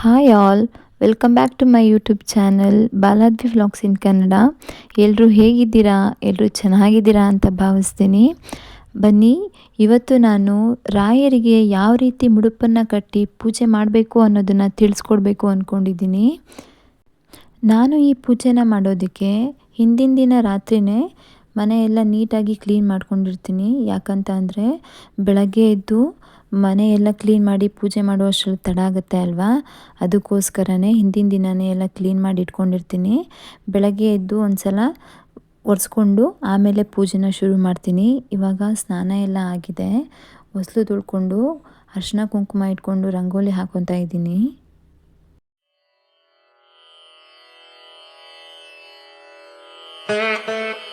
Hi all welcome back to my YouTube channel Baladvi vlogs in Kannada ಎಲ್ಲರೂ ಹೇಗಿದ್ದೀರಾ? ಎಲ್ಲರೂ ಚೆನ್ನಾಗಿದ್ದೀರಾ ಅಂತ ಭಾವಿಸ್ತೀನಿ. ಬನ್ನಿ, ಇವತ್ತು ನಾನು ರಾಯರಿಗೆ ಯಾವ ರೀತಿ ಮುಡುಪನ್ನು ಕಟ್ಟಿ ಪೂಜೆ ಮಾಡಬೇಕು ಅನ್ನೋದನ್ನು ತಿಳಿಸ್ಕೊಡ್ಬೇಕು ಅಂದ್ಕೊಂಡಿದ್ದೀನಿ ನಾನು ಈ ಪೂಜೆನ ಮಾಡೋದಕ್ಕೆ ಹಿಂದಿನ ದಿನ ರಾತ್ರಿಯೇ ಮನೆಯೆಲ್ಲ ನೀಟಾಗಿ ಕ್ಲೀನ್ ಮಾಡ್ಕೊಂಡಿರ್ತೀನಿ. ಯಾಕಂತ ಅಂದರೆ ಬೆಳಗ್ಗೆ ಎದ್ದು ಮನೆ ಎಲ್ಲ ಕ್ಲೀನ್ ಮಾಡಿ ಪೂಜೆ ಮಾಡುವಷ್ಟರಲ್ಲಿ ತಡ ಆಗುತ್ತೆ ಅಲ್ವಾ? ಅದಕ್ಕೋಸ್ಕರನೇ ಹಿಂದಿನ ದಿನವೇ ಎಲ್ಲ ಕ್ಲೀನ್ ಮಾಡಿ ಇಟ್ಕೊಂಡಿರ್ತೀನಿ. ಬೆಳಗ್ಗೆ ಎದ್ದು ಒಂದು ಸಲ ಒರೆಸ್ಕೊಂಡು ಆಮೇಲೆ ಪೂಜೆನ ಶುರು ಮಾಡ್ತೀನಿ. ಇವಾಗ ಸ್ನಾನ ಎಲ್ಲ ಆಗಿದೆ. ಹೊಸಲು ತೊಳ್ಕೊಂಡು ಅರ್ಶಿನ ಕುಂಕುಮ ಇಟ್ಕೊಂಡು ರಂಗೋಲಿ ಹಾಕೊತಾ ಇದ್ದೀನಿ. ನಾನೀಗ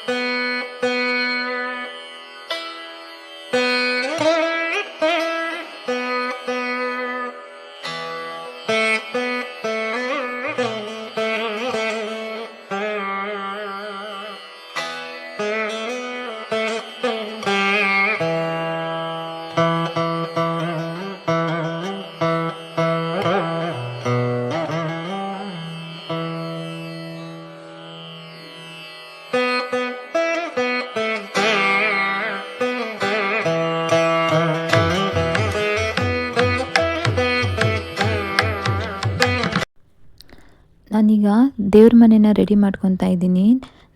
ದೇವ್ರ ಮನೇನ ರೆಡಿ ಮಾಡ್ಕೊತಾ ಇದ್ದೀನಿ.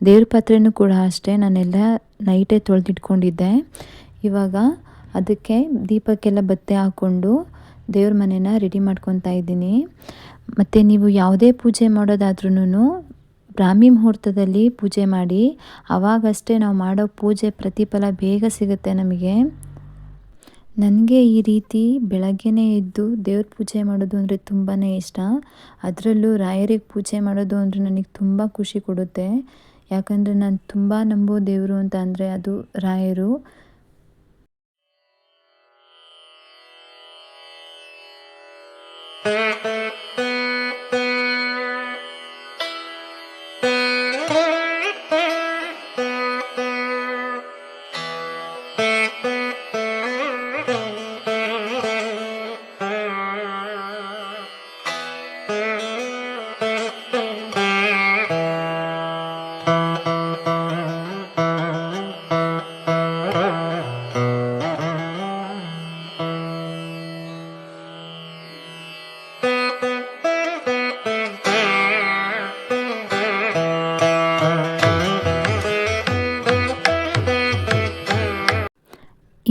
ದೇವ್ರ ಪಾತ್ರೆನೂ ಕೂಡ ಅಷ್ಟೇ, ನಾನೆಲ್ಲ ನೈಟೇ ತೊಳೆದಿಟ್ಕೊಂಡಿದ್ದೆ. ಇವಾಗ ಅದಕ್ಕೆ ದೀಪಕ್ಕೆಲ್ಲ ಬತ್ತೆ ಹಾಕ್ಕೊಂಡು ದೇವ್ರ ಮನೇನ ರೆಡಿ ಮಾಡ್ಕೊತಾ ಇದ್ದೀನಿ. ಮತ್ತು ನೀವು ಯಾವುದೇ ಪೂಜೆ ಮಾಡೋದಾದ್ರೂ ಬ್ರಾಹ್ಮಿ ಮುಹೂರ್ತದಲ್ಲಿ ಪೂಜೆ ಮಾಡಿ ಆವಾಗಷ್ಟೇ ನಾವು ಮಾಡೋ ಪೂಜೆ ಪ್ರತಿಫಲ ಬೇಗ ಸಿಗುತ್ತೆ ನಮಗೆ. ನನಗೆ ಈ ರೀತಿ ಬೆಳಗ್ಗೆನೇ ಎದ್ದು ದೇವ್ರ ಪೂಜೆ ಮಾಡೋದು ಅಂದರೆ ತುಂಬಾ ಇಷ್ಟ. ಅದರಲ್ಲೂ ರಾಯರಿಗೆ ಪೂಜೆ ಮಾಡೋದು ಅಂದರೆ ನನಗೆ ತುಂಬ ಖುಷಿ ಕೊಡುತ್ತೆ. ಯಾಕಂದರೆ ನಾನು ತುಂಬ ನಂಬೋ ದೇವರು ಅಂತ ಅಂದರೆ ಅದು ರಾಯರು.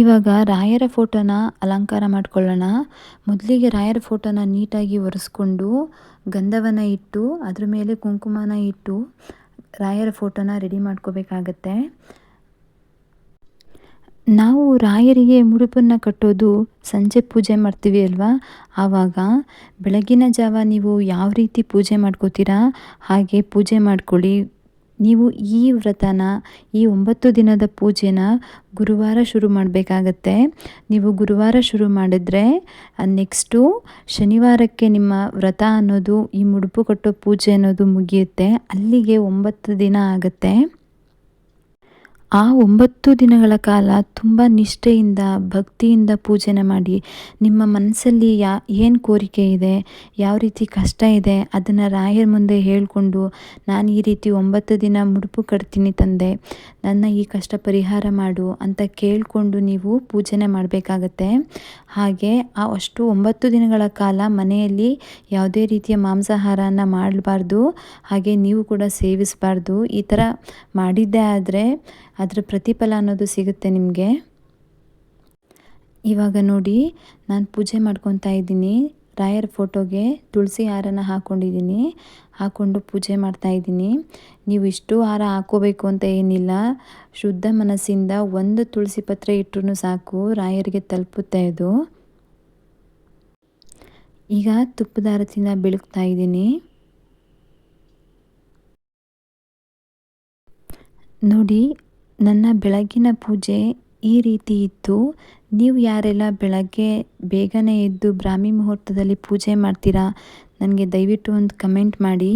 ಇವಾಗ ರಾಯರ ಫೋಟೋನ ಅಲಂಕಾರ ಮಾಡ್ಕೊಳ್ಳೋಣ. ಮೊದಲಿಗೆ ರಾಯರ ಫೋಟೋನ ನೀಟಾಗಿ ಒರೆಸ್ಕೊಂಡು ಗಂಧವನ್ನು ಇಟ್ಟು, ಅದ್ರ ಮೇಲೆ ಕುಂಕುಮನ ಇಟ್ಟು ರಾಯರ ಫೋಟೋನ ರೆಡಿ ಮಾಡ್ಕೋಬೇಕಾಗತ್ತೆ. ನಾವು ರಾಯರಿಗೆ ಮುಡುಪನ್ನು ಕಟ್ಟೋದು ಸಂಜೆ ಪೂಜೆ ಮಾಡ್ತೀವಿ ಅಲ್ವಾ? ಆವಾಗ ಬೆಳಗಿನ ಜಾವ ನೀವು ಯಾವ ರೀತಿ ಪೂಜೆ ಮಾಡ್ಕೋತೀರಾ? ಹಾಗೆ ಪೂಜೆ ಮಾಡ್ಕೊಳ್ಳಿ. ನೀವು ಈ ವ್ರತನ, ಈ ಒಂಬತ್ತು ದಿನದ ಪೂಜೆನ ಗುರುವಾರ ಶುರು ಮಾಡಬೇಕಾಗತ್ತೆ. ನೀವು ಗುರುವಾರ ಶುರು ಮಾಡಿದ್ರೆ ನೆಕ್ಸ್ಟು ಶನಿವಾರಕ್ಕೆ ನಿಮ್ಮ ವ್ರತ ಅನ್ನೋದು, ಈ ಮುಡುಪು ಕಟ್ಟೋ ಪೂಜೆ ಅನ್ನೋದು ಮುಗಿಯುತ್ತೆ. ಅಲ್ಲಿಗೆ ಒಂಬತ್ತು ದಿನ ಆಗುತ್ತೆ. ಆ ಒಂಬತ್ತು ದಿನಗಳ ಕಾಲ ತುಂಬ ನಿಷ್ಠೆಯಿಂದ, ಭಕ್ತಿಯಿಂದ ಪೂಜೆನ ಮಾಡಿ, ನಿಮ್ಮ ಮನಸ್ಸಲ್ಲಿ ಯಾ, ಏನು ಕೋರಿಕೆ ಇದೆ, ಯಾವ ರೀತಿ ಕಷ್ಟ ಇದೆ, ಅದನ್ನು ರಾಯರ ಮುಂದೆ ಹೇಳಿಕೊಂಡು, ನಾನು ಈ ರೀತಿ ಒಂಬತ್ತು ದಿನ ಮುಡುಪು ಕಟ್ತೀನಿ ತಂದೆ, ನನ್ನ ಈ ಕಷ್ಟ ಪರಿಹಾರ ಮಾಡು ಅಂತ ಕೇಳಿಕೊಂಡು ನೀವು ಪೂಜೆನೆ ಮಾಡಬೇಕಾಗತ್ತೆ. ಹಾಗೆ ಆ ಅಷ್ಟು ಒಂಬತ್ತು ದಿನಗಳ ಕಾಲ ಮನೆಯಲ್ಲಿ ಯಾವುದೇ ರೀತಿಯ ಮಾಂಸಾಹಾರನ ಮಾಡಬಾರ್ದು, ಹಾಗೆ ನೀವು ಕೂಡ ಸೇವಿಸಬಾರ್ದು, ಈ ಥರ ಮಾಡಿದ್ದೇ ಆದರೆ ಅದರ ಪ್ರತಿಫಲ ಅನ್ನೋದು ಸಿಗುತ್ತೆ ನಿಮಗೆ. ಇವಾಗ ನೋಡಿ, ನಾನು ಪೂಜೆ ಮಾಡ್ಕೊತಾ ಇದ್ದೀನಿ. ರಾಯರ ಫೋಟೋಗೆ ತುಳಸಿ ಹಾರನ ಹಾಕ್ಕೊಂಡಿದ್ದೀನಿ ಹಾಕ್ಕೊಂಡು ಪೂಜೆ ಮಾಡ್ತಾ ಇದ್ದೀನಿ. ನೀವು ಇಷ್ಟು ಹಾರ ಹಾಕೋಬೇಕು ಅಂತ ಏನಿಲ್ಲ. ಶುದ್ಧ ಮನಸ್ಸಿಂದ ಒಂದು ತುಳಸಿ ಪತ್ರೆ ಇಟ್ಟರು ಸಾಕು. ರಾಯರಿಗೆ ತಲುಪುತ್ತೆ ಅದು. ಈಗ ತುಪ್ಪದಾರತಿನ ಬೆಳಗ್ತಾ ಇದ್ದೀನಿ. ನೋಡಿ ನನ್ನ ಬೆಳಗ್ಗಿನ ಪೂಜೆ ಈ ರೀತಿ ಇತ್ತು ನೀವು ಯಾರೆಲ್ಲ ಬೆಳಗ್ಗೆ ಬೇಗನೆ ಎದ್ದು ಬ್ರಾಹ್ಮಿ ಮುಹೂರ್ತದಲ್ಲಿ ಪೂಜೆ ಮಾಡ್ತೀರಾ? ನನಗೆ ದಯವಿಟ್ಟು ಒಂದು ಕಮೆಂಟ್ ಮಾಡಿ.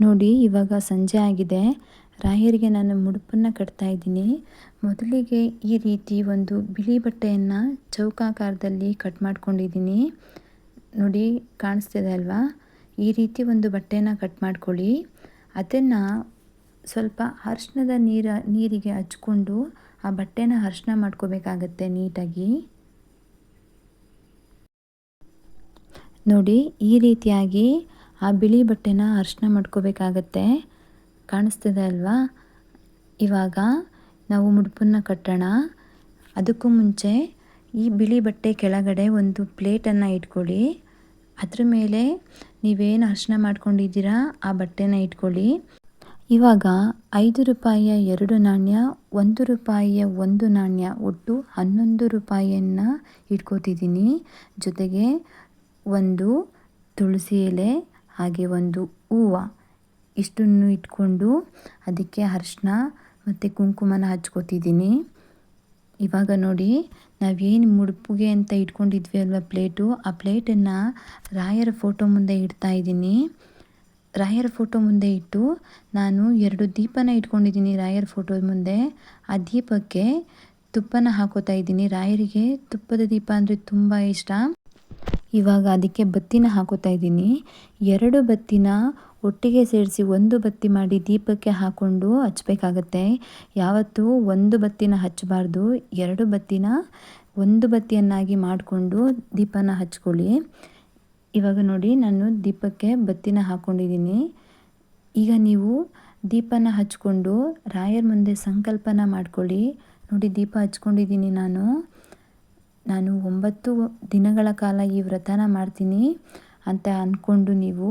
ನೋಡಿ, ಇವಾಗ ಸಂಜೆ ಆಗಿದೆ. ರಾಯರಿಗೆ ನಾನು ಮುಡುಪನ್ನು ಕಟ್ತಾ ಇದ್ದೀನಿ. ಮೊದಲಿಗೆ ಈ ರೀತಿ ಒಂದು ಬಿಳಿ ಬಟ್ಟೆಯನ್ನು ಚೌಕಾಕಾರದಲ್ಲಿ ಕಟ್ ಮಾಡ್ಕೊಂಡಿದ್ದೀನಿ. ನೋಡಿ, ಕಾಣಿಸ್ತಿದೆ ಅಲ್ವಾ? ಈ ರೀತಿ ಒಂದು ಬಟ್ಟೆನ ಕಟ್ ಮಾಡ್ಕೊಳ್ಳಿ. ಅದನ್ನು ಸ್ವಲ್ಪ ಅರ್ಶಿಣದ ನೀರ, ನೀರಿಗೆ ಹಚ್ಕೊಂಡು ಆ ಬಟ್ಟೆನ ಅರ್ಶಿನ ಮಾಡ್ಕೋಬೇಕಾಗತ್ತೆ ನೀಟಾಗಿ. ನೋಡಿ, ಈ ರೀತಿಯಾಗಿ ಆ ಬಿಳಿ ಬಟ್ಟೆನ ಅರ್ಶಿನ ಮಾಡ್ಕೋಬೇಕಾಗತ್ತೆ. ಕಾಣಿಸ್ತಿದೆ ಅಲ್ವಾ? ಇವಾಗ ನಾವು ಮುಡುಪನ್ನ ಕಟ್ಟೋಣ. ಅದಕ್ಕೂ ಮುಂಚೆ ಈ ಬಿಳಿ ಬಟ್ಟೆ ಕೆಳಗಡೆ ಒಂದು ಪ್ಲೇಟನ್ನು ಇಟ್ಕೊಳ್ಳಿ. ಅದ್ರ ಮೇಲೆ ನೀವೇನು ಅರ್ಶಿನ ಮಾಡ್ಕೊಂಡಿದ್ದೀರಾ ಆ ಬಟ್ಟೆನ ಇಟ್ಕೊಳ್ಳಿ. ಇವಾಗ ಐದು ರೂಪಾಯಿಯ ಎರಡು ನಾಣ್ಯ, ಒಂದು ರೂಪಾಯಿಯ ಒಂದು ನಾಣ್ಯ ಒಟ್ಟು ಹನ್ನೊಂದು ರೂಪಾಯಿಯನ್ನು ಇಟ್ಕೋತಿದ್ದೀನಿ. ಜೊತೆಗೆ ಒಂದು ತುಳಸಿ ಎಲೆ, ಹಾಗೆ ಒಂದು ಹೂವು ಇಷ್ಟನ್ನು ಇಟ್ಕೊಂಡು ಅದಕ್ಕೆ ಅರ್ಶಿನ ಮತ್ತು ಕುಂಕುಮನ ಹಚ್ಕೋತಿದ್ದೀನಿ. ಇವಾಗ ನೋಡಿ, ನಾವೇನು ಮುಡುಪಿಗೆ ಅಂತ ಇಟ್ಕೊಂಡಿದ್ವಿ ಅಲ್ವ ಪ್ಲೇಟು ಆ ಪ್ಲೇಟನ್ನು ರಾಯರ ಫೋಟೋ ಮುಂದೆ ಇಡ್ತಾ ಇದ್ದೀನಿ. ರಾಯರ ಫೋಟೋ ಮುಂದೆ ಇಟ್ಟು ನಾನು ಎರಡು ದೀಪನ ಇಟ್ಕೊಂಡಿದ್ದೀನಿ ರಾಯರ ಫೋಟೋ ಮುಂದೆ. ಆ ದೀಪಕ್ಕೆ ತುಪ್ಪನ ಹಾಕೋತಾ ಇದ್ದೀನಿ. ರಾಯರಿಗೆ ತುಪ್ಪದ ದೀಪ ಅಂದರೆ ತುಂಬ ಇಷ್ಟ. ಇವಾಗ ಅದಕ್ಕೆ ಬತ್ತಿನ ಹಾಕೋತಾ ಇದ್ದೀನಿ. ಎರಡು ಬತ್ತಿನ ಒಟ್ಟಿಗೆ ಸೇರಿಸಿ ಒಂದು ಬತ್ತಿ ಮಾಡಿ ದೀಪಕ್ಕೆ ಹಾಕ್ಕೊಂಡು ಹಚ್ಚಬೇಕಾಗತ್ತೆ ಯಾವತ್ತೂ ಒಂದು ಬತ್ತಿನ ಹಚ್ಚಬಾರ್ದು. ಎರಡು ಬತ್ತಿನ ಒಂದು ಬತ್ತಿಯನ್ನಾಗಿ ಮಾಡಿಕೊಂಡು ದೀಪನ ಹಚ್ಕೊಳ್ಳಿ. ಇವಾಗ ನೋಡಿ ನಾನು ದೀಪಕ್ಕೆ ಬತ್ತಿನ ಹಾಕ್ಕೊಂಡಿದ್ದೀನಿ ಈಗ ನೀವು ದೀಪನ ಹಚ್ಕೊಂಡು ರಾಯರ ಮುಂದೆ ಸಂಕಲ್ಪನ ಮಾಡ್ಕೊಳ್ಳಿ. ನೋಡಿ ದೀಪ ಹಚ್ಕೊಂಡಿದ್ದೀನಿ ನಾನು. ನಾನು ಒಂಬತ್ತು ದಿನಗಳ ಕಾಲ ಈ ವ್ರತನ ಮಾಡ್ತೀನಿ ಅಂತ ಅಂದ್ಕೊಂಡು ನೀವು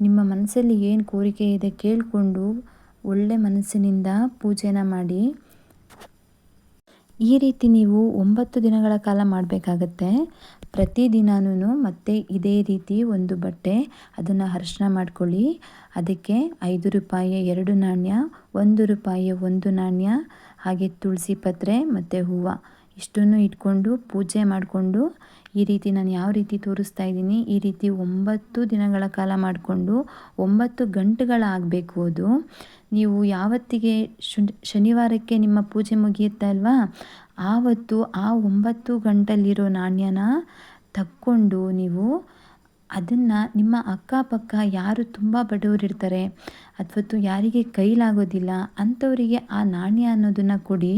ನಿಮ್ಮ ಮನಸ್ಸಲ್ಲಿ ಏನು ಕೋರಿಕೆ ಇದೆ ಕೇಳಿಕೊಂಡು ಒಳ್ಳೆ ಮನಸ್ಸಿನಿಂದ ಪೂಜೆನ ಮಾಡಿ. ಈ ರೀತಿ ನೀವು ಒಂಬತ್ತು ದಿನಗಳ ಕಾಲ ಮಾಡಬೇಕಾಗತ್ತೆ. ಪ್ರತಿದಿನವೂ ಮತ್ತೆ ಇದೇ ರೀತಿ ಒಂದು ಬಟ್ಟೆ ಅದನ್ನು ಅರ್ಶಿನ ಮಾಡ್ಕೊಳ್ಳಿ. ಅದಕ್ಕೆ ಐದು ರೂಪಾಯಿಯ ಎರಡು ನಾಣ್ಯ, ಒಂದು ರೂಪಾಯಿಯ ಒಂದು ನಾಣ್ಯ, ಹಾಗೆ ತುಳಸಿ ಪತ್ರೆ ಮತ್ತು ಹೂವು. ಇಷ್ಟನ್ನು ಇಟ್ಕೊಂಡು ಪೂಜೆ ಮಾಡಿಕೊಂಡು ಈ ರೀತಿ ನಾನು ಯಾವ ರೀತಿ ತೋರಿಸ್ತಾ ಇದ್ದೀನಿ, ಈ ರೀತಿ ಒಂಬತ್ತು ದಿನಗಳ ಕಾಲ ಮಾಡಿಕೊಂಡು ಒಂಬತ್ತು ಗಂಟೆಗಳಾಗಬೇಕು ಅದು. ನೀವು ಯಾವತ್ತಿಗೆ ಶನಿವಾರಕ್ಕೆ ನಿಮ್ಮ ಪೂಜೆ ಮುಗಿಯುತ್ತೆ ಅಲ್ವಾ? ಆವತ್ತು ಆ ಒಂಬತ್ತು ಗಂಟಲ್ಲಿರೋ ನಾಣ್ಯನ ತಕ್ಕೊಂಡು ನೀವು ಅದನ್ನು ನಿಮ್ಮ ಅಕ್ಕಪಕ್ಕ ಯಾರು ತುಂಬ ಬಡವರಿರ್ತಾರೆ, ಅಥವಾ ಯಾರಿಗೆ ಕೈಲಾಗೋದಿಲ್ಲ, ಅಂಥವರಿಗೆ ಆ ನಾಣ್ಯ ಅನ್ನೋದನ್ನು ಕೊಡಿ.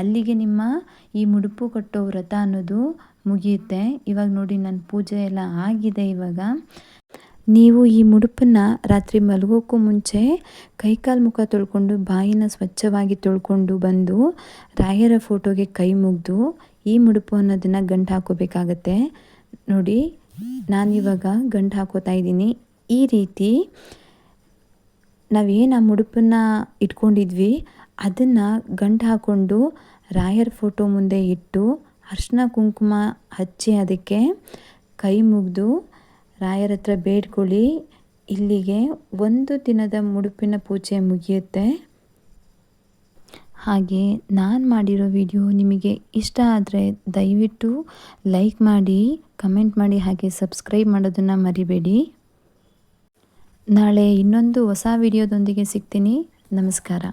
ಅಲ್ಲಿಗೆ ನಿಮ್ಮ ಈ ಮುಡುಪು ಕಟ್ಟೋ ವ್ರತ ಅನ್ನೋದು ಮುಗಿಯುತ್ತೆ. ಇವಾಗ ನೋಡಿ ನನ್ನ ಪೂಜೆ ಎಲ್ಲ ಆಗಿದೆ ಇವಾಗ. ನೀವು ಈ ಮುಡುಪನ್ನು ರಾತ್ರಿ ಮಲಗೋಕ್ಕೂ ಮುಂಚೆ ಕೈಕಾಲು ಮುಖ ತೊಳ್ಕೊಂಡು, ಬಾಯಿನ ಸ್ವಚ್ಛವಾಗಿ ತೊಳ್ಕೊಂಡು ಬಂದು, ರಾಯರ ಫೋಟೋಗೆ ಕೈ ಮುಗಿದು ಈ ಮುಡುಪು ಅನ್ನೋದನ್ನು ಗಂಟು ಹಾಕೋಬೇಕಾಗತ್ತೆ. ನೋಡಿ ನಾನಿವಾಗ ಗಂಟು ಹಾಕೋತಾ ಇದ್ದೀನಿ. ಈ ರೀತಿ ನಾವೇನು ಆ ಮುಡುಪನ್ನು ಇಟ್ಕೊಂಡಿದ್ವಿ. ಅದನ್ನು ಗಂಟು ಹಾಕ್ಕೊಂಡು ರಾಯರ ಫೋಟೋ ಮುಂದೆ ಇಟ್ಟು ಅರ್ಶಿನ ಕುಂಕುಮ ಹಚ್ಚಿ ಅದಕ್ಕೆ ಕೈ ಮುಗಿದು ರಾಯರ ಹತ್ರ ಬೇಡ್ಕೊಳ್ಳಿ. ಇಲ್ಲಿಗೆ ಒಂದು ದಿನದ ಮುಡುಪಿನ ಪೂಜೆ ಮುಗಿಯುತ್ತೆ. ಹಾಗೆ ನಾನು ಮಾಡಿರೋ ವಿಡಿಯೋ ನಿಮಗೆ ಇಷ್ಟ ಆದರೆ ದಯವಿಟ್ಟು ಲೈಕ್ ಮಾಡಿ ಕಮೆಂಟ್ ಮಾಡಿ ಹಾಗೆ ಸಬ್ಸ್ಕ್ರೈಬ್ ಮಾಡೋದನ್ನು ಮರಿಬೇಡಿ. ನಾಳೆ ಇನ್ನೊಂದು ಹೊಸ ವಿಡಿಯೋದೊಂದಿಗೆ ಸಿಗ್ತೀನಿ. ನಮಸ್ಕಾರ.